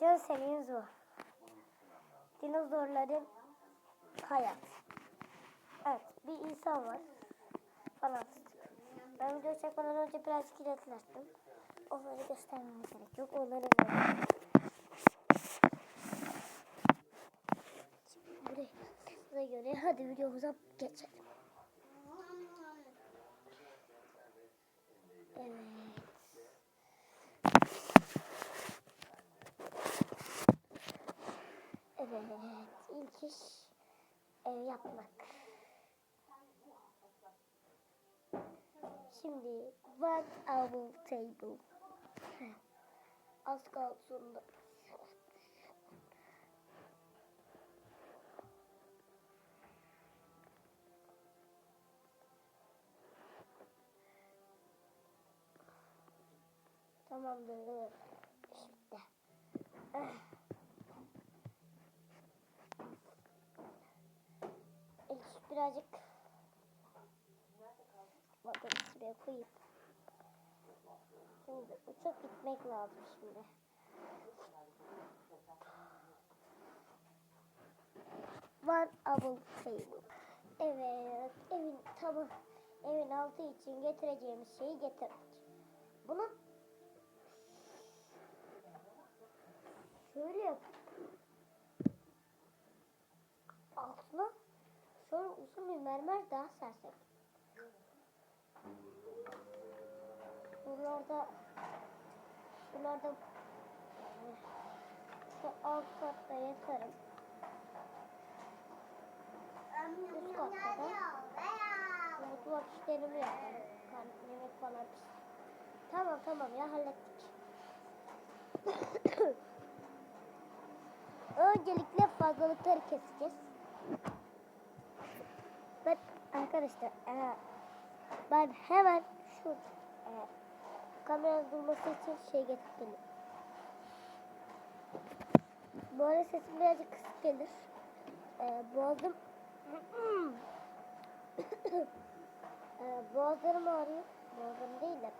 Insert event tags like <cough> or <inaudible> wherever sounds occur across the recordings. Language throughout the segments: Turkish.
Can serimiz bu. Dinozorların hayat. Evet bir insan var. Falan. Ben video çekmeden önce birazcık ilerlettim. Onları göstermeme gerek yok. Onları. Şimdi buraya buraya göre hadi videomuza geçelim. Evet. Evet, ilk iş ev yapmak. Şimdi what our table. Az kaldı sonunda. Tamamdır. Şimdi. Eh. İlk birazcık bakın şuraya koyup şimdi uçak gitmek lazım şimdi. One apple table. Evet, evin tamam. Evin altı için getireceğimiz şeyi getirdik. Bunu şöyle yap. Şöyle uzun bir mermer daha sersek. Buralarda buralarda şu alt katta yatarım. Üst katta da mutfak işlerimi yaparım. Yemek falan. Tamam tamam ya hallettik. <coughs> Öncelikle fazlalıkları keseceğiz. Ben arkadaşlar e, ben hemen şu e, kameranın durması için şey getirdim. Bu arada sesim birazcık kısık gelir. E, boğazım <coughs> e, boğazlarım ağrıyor. Boğazım değil de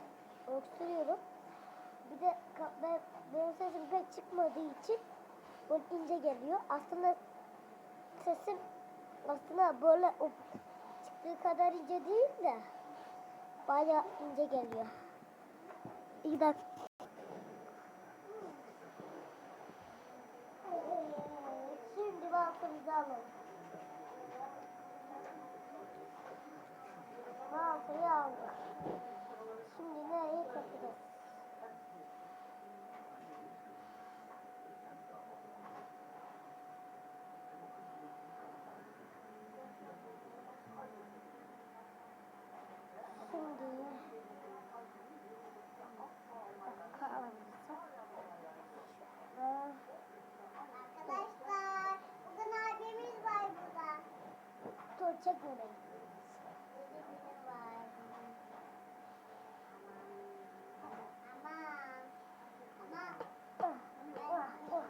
öksürüyorum. Bir de ben, benim sesim pek çıkmadığı için böyle ince geliyor. Aslında sesim aslında böyle o çıktığı kadar ince değil de bayağı ince geliyor. İyi dakika. Şimdi baltamızı alalım. Baltayı aldık. Şimdi nereye takacağız? Ah, ah.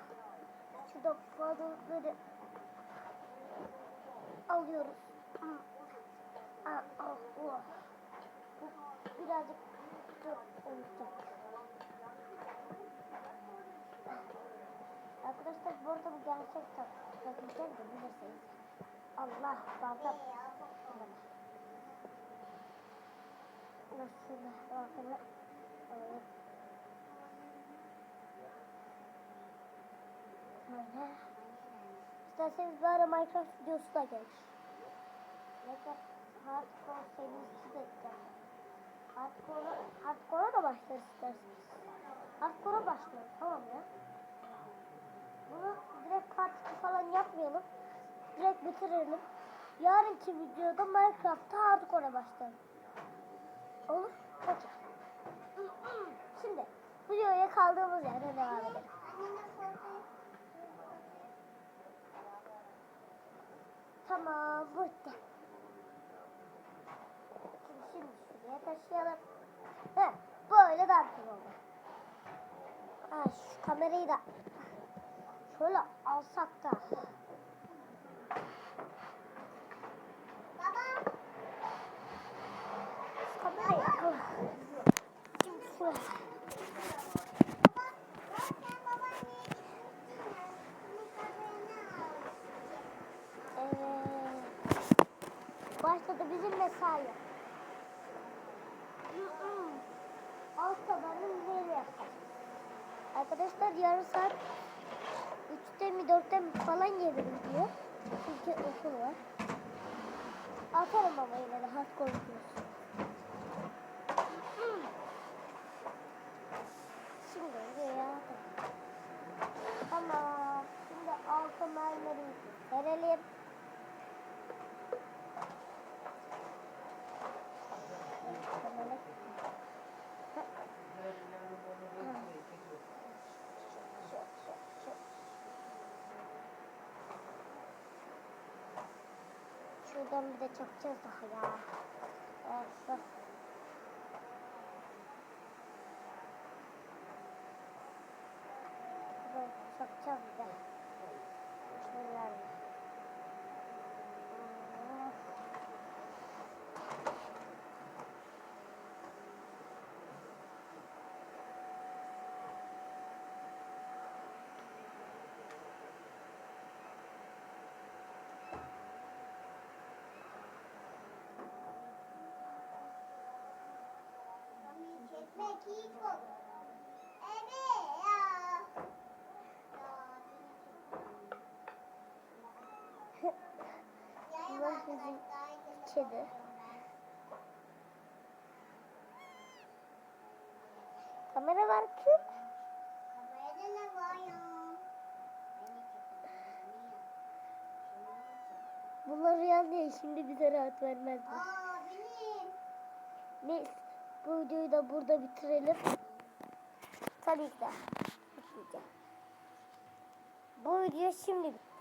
Şurada fazlalıkları alıyoruz. Ah, ah, oh. Bu birazcık çok olacak. Arkadaşlar bu arada bu gerçek tat. Bakın de bilirsiniz. Allah bazen. Nasıl bakın. Böyle. İsterseniz bir ara Minecraft videosu da gelir. Minecraft Hardcore serisi de gelir. Hardcore'a Hardcore'a da başlarız isterseniz. Hardcore'a başlayalım tamam ya. Bunu direkt 2 falan yapmayalım. Direkt bitirelim. Yarınki videoda Minecraft'ta Hardcore'a başlayalım. Olur? Peki. Şimdi videoya kaldığımız yerden devam edelim. Tamam bitti. Şimdi, şimdi şuraya taşıyalım. Heh, böyle daha güzel oldu. Ha, şu kamerayı da şöyle alsak da. başladı bizim mesai. Alt tabanın böyle. Arkadaşlar yarım saat 3'te mi 4'te mi falan gelirim diyor. Çünkü okul var. Atarım ama yine de hard konuşuyoruz. Şuradan bir de çakacağız daha ya. Evet, bak. Şuradan çakacağız bir de. Bismillah. Bizim kedi. Kamera var kız. Bunlar rüya değil. Şimdi bize rahat vermezler. Aa benim. Neyse. Bu videoyu da burada bitirelim. Tabii ki de. Bu video şimdi bitti.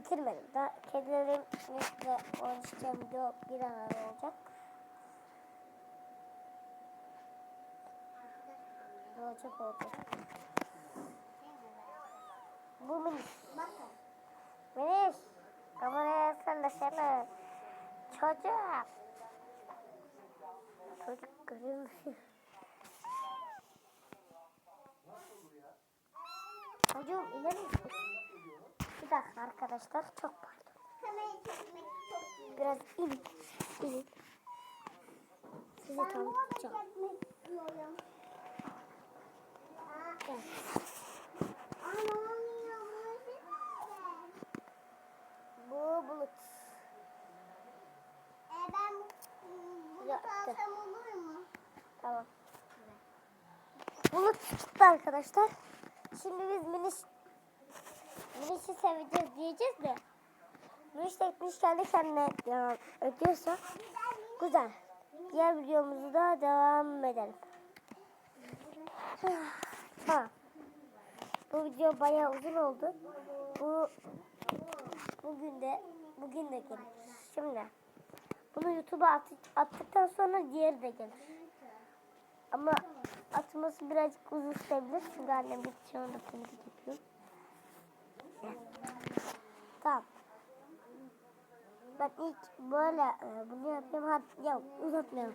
Bitirmedim. Daha kedilerin nesle oynayacağım video bir an olacak. Olacak olacak. Bu minik. Minik. Kameraya sallasana. Çocuk. Çocuk görüyor musun? Çocuğum misin? Bir dakika arkadaşlar çok pardon. Kamerayı çekmek çok iyi. Biraz in. in. Sizi tanıtacağım. Evet. Bu bulut. E ben Yaptı. alsam olur mu? Tamam. Bulut çıktı arkadaşlar. Şimdi biz Miniş Miniş'i seveceğiz diyeceğiz de Miniş de etmiş kendi kendine devam ediyorsa güzel. Diğer videomuzu da devam edelim. tamam. Bu video bayağı uzun oldu. Bu bugün de bugün de gelir. Şimdi bunu YouTube'a at, attıktan sonra diğeri de gelir. Ama atması birazcık uzun sürebilir. Çünkü annem bir şu anda temizlik yapıyor. Tamam. Ben ilk böyle e, bunu yapayım. Hadi ya uzatmayalım.